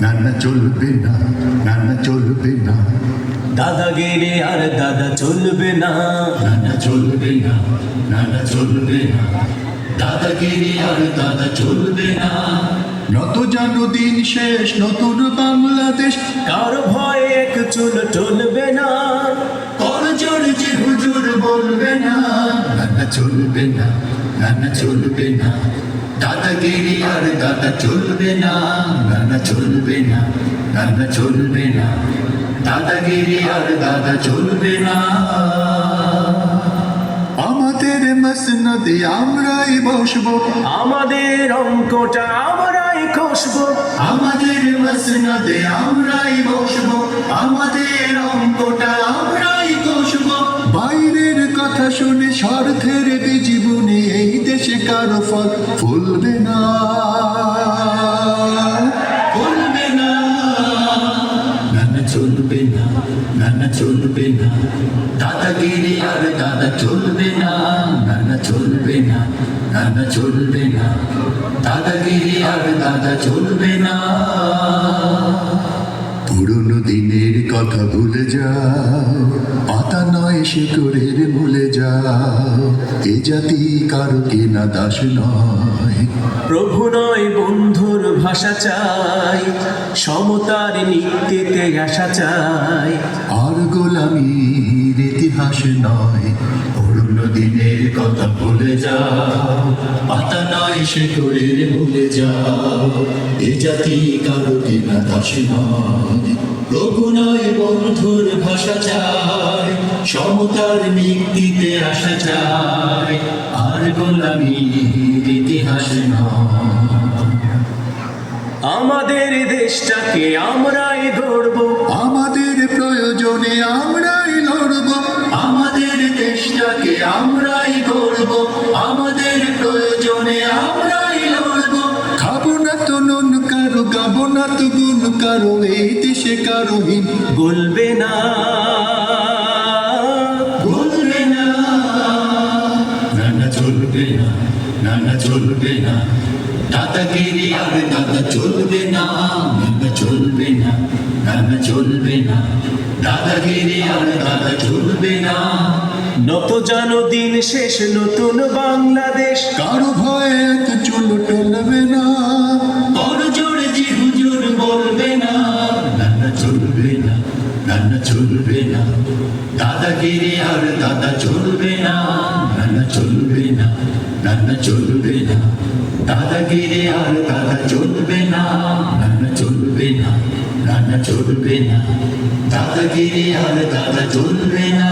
নানা চলবে না নানা চলবে না। দাদাগিরি আর দাদা চলবে না। নানা চলবে না নানা চলবে না। দাদাগিরি আর দাদা চলবে না। নত জানো দিন শেষ নতুন বাংলাদেশ। কার ভয় এক চুল চলবে না? কর জোর যে হুজুর বলবে না। নানা চলবে না নানা চলবে না। দাদাগিরি আর দাদা চলবে না নানা চলবে না নানা চলবে না। দাদাগিরি আর দাদা চলবে না। আমাদের মসনদে আমরাই বসবো। আমাদের অঙ্কটা আমরাই কষবো। আমাদের মসনদে আমরাই বসবো। আমাদের অঙ্কটা কারও ফল ফুলবে না ফুলবে না নানা চলবে না, নানা চলবে না। দাদাগিরি আর দাদা চলবে না। নানা চলবে না, নানা চলবে না। দাদাগিরি আর দাদা চলবে না। পুরনো দিনের কথা ভুলে যাও। পাতা নয় শিকড়ের এ জাতি কারও কেনা দাস নয়? প্রভু নয় বন্ধুর ভাষা চাই সমতার নিত্যেতে আসা চাই। আর গোলামির ইতিহাস নয় পুরনো দিনের কথা ভুলে যাও পাতা নয় শিকড়ের ভুলে যাও। এ জাতি কারও কেনা দাস নয়? প্রভু নয় বন্ধুর ভাষা চায় সমতার নিক্তিতে আসা চায়। আর গোলামির ইতিহাস আমাদের দেশটাকে আমরাই ধরবো আমাদের কারও এই দেশে কারও হীন বলবে না বলবে না চলবে না, নানা চলবে না। দাদাগিরি আর দাদা চলবে না, নানা চলবে না, নানা চলবে না। দাদাগিরি আর দাদা চলবে না। নত জানো দিন শেষ, নতুন বাংলাদেশ। কারও ভয়ে এত চুল নানা চলবে না দাদাগিরি আর দাদা চলবে না নানা চলবে না নানা চলবে না দাদাগিরি আর দাদা চলবে না নানা চলবে না নানা চলবে না দাদাগিরি আর দাদা চলবে না